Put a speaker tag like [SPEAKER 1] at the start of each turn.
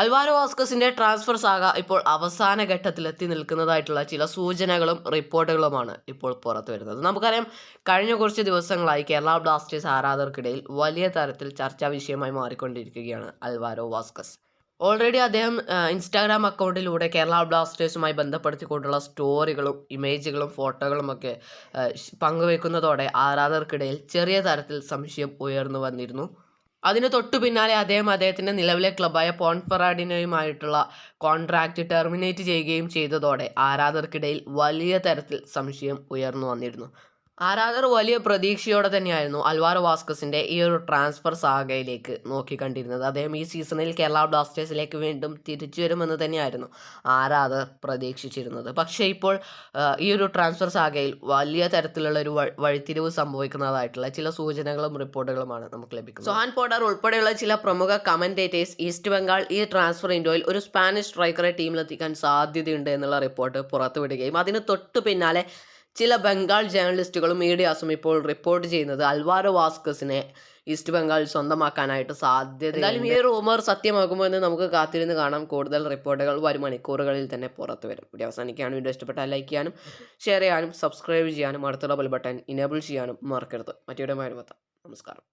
[SPEAKER 1] Alvaro വാസ്കസിന്റെ transfer saga ഇപ്പോൾ അവസാന ഘട്ടത്തിൽ എത്തി നിൽക്കുന്നതായിട്ടുള്ള ചില സൂചനകളും റിപ്പോർട്ടുകളുമാണ് ഇപ്പോൾ പുറത്തു വരുന്നത്. നമുക്കറിയാം കഴിഞ്ഞ കുറച്ച് ദിവസങ്ങളായി കേരള ബ്ലാസ്റ്റേഴ്സ് ആരാധകർക്കിടയിൽ വലിയ തരത്തിൽ ചർച്ചാ വിഷയമായി മാറിക്കൊണ്ടിരിക്കുകയാണ് അൽവാരോ വാസ്കസ്. ഓൾറെഡി അദ്ദേഹം ഇൻസ്റ്റാഗ്രാം അക്കൗണ്ടിലൂടെ കേരള ബ്ലാസ്റ്റേഴ്സുമായി ബന്ധപ്പെടുത്തിക്കൊണ്ടുള്ള സ്റ്റോറികളും ഇമേജുകളും ഫോട്ടോകളും ഒക്കെ പങ്കുവെക്കുന്നതോടെ ആരാധകർക്കിടയിൽ ചെറിയ തരത്തിൽ സംശയം ഉയർന്നു വന്നിരുന്നു. അതിന് തൊട്ടു പിന്നാലെ അദ്ദേഹം അദ്ദേഹത്തിന്റെ നിലവിലെ ക്ലബായ പോൺഫെറാഡിനയുമായിട്ടുള്ള കോൺട്രാക്റ്റ് ടെർമിനേറ്റ് ചെയ്യുകയും ചെയ്തതോടെ ആരാധകർക്കിടയിൽ വലിയ തരത്തിൽ സംശയം ഉയർന്നു വന്നിരുന്നു. ആരാധകർ വലിയ പ്രതീക്ഷയോടെ തന്നെയായിരുന്നു അൽവാരോ വാസ്കസിന്റെ ഈ ഒരു ട്രാൻസ്ഫർ സാഗയിലേക്ക് നോക്കിക്കണ്ടിരുന്നത്. അദ്ദേഹം ഈ സീസണിൽ കേരള ബ്ലാസ്റ്റേഴ്സിലേക്ക് വീണ്ടും തിരിച്ചു വരുമെന്ന് തന്നെയായിരുന്നു ആരാധകർ പ്രതീക്ഷിച്ചിരുന്നത്. പക്ഷേ ഇപ്പോൾ ഈ ഒരു ട്രാൻസ്ഫർ സാഗയിൽ വലിയ തരത്തിലുള്ള ഒരു വഴി- വഴിത്തിരിവ് സംഭവിക്കുന്നതായിട്ടുള്ള ചില സൂചനകളും റിപ്പോർട്ടുകളുമാണ് നമുക്ക് ലഭിക്കുന്നത്. സോഹാൻ പോഡർ ഉൾപ്പെടെയുള്ള ചില പ്രമുഖ കമന്റേറ്റേഴ്സ് ഈസ്റ്റ് ബംഗാൾ ഈ ട്രാൻസ്ഫർ ഇൻഡോയിൽ ഒരു സ്പാനിഷ് സ്ട്രൈക്കറെ ടീമിലെത്തിക്കാൻ സാധ്യതയുണ്ട് എന്നുള്ള റിപ്പോർട്ട് പുറത്തുവിടുകയും അതിന് തൊട്ടു പിന്നാലെ ചില ബംഗാൾ ജേർണലിസ്റ്റുകളും മീഡിയാസും ഇപ്പോൾ റിപ്പോർട്ട് ചെയ്യുന്നത് അൽവാരോ വാസ്കസിനെ ഈസ്റ്റ് ബംഗാൾ സ്വന്തമാക്കാനായിട്ട് സാധ്യത എന്തായാലും ഈ റൂമർ സത്യമാകുമോ എന്ന് നമുക്ക് കാത്തിരുന്ന് കാണാം. കൂടുതൽ റിപ്പോർട്ടുകൾ വരും മണിക്കൂറുകളിൽ തന്നെ പുറത്തു വരും. വീഡിയോ അവസാനിക്കുകയാണ് വീഡിയോ ഇഷ്ടപ്പെട്ടാൽ ലൈക്ക് ചെയ്യാനും ഷെയർ ചെയ്യാനും സബ്സ്ക്രൈബ് ചെയ്യാനും അടുത്തുള്ള ബെൽ ബട്ടൺ ഇനേബിൾ ചെയ്യാനും മറക്കരുത്. മറ്റൊരു നമസ്കാരം.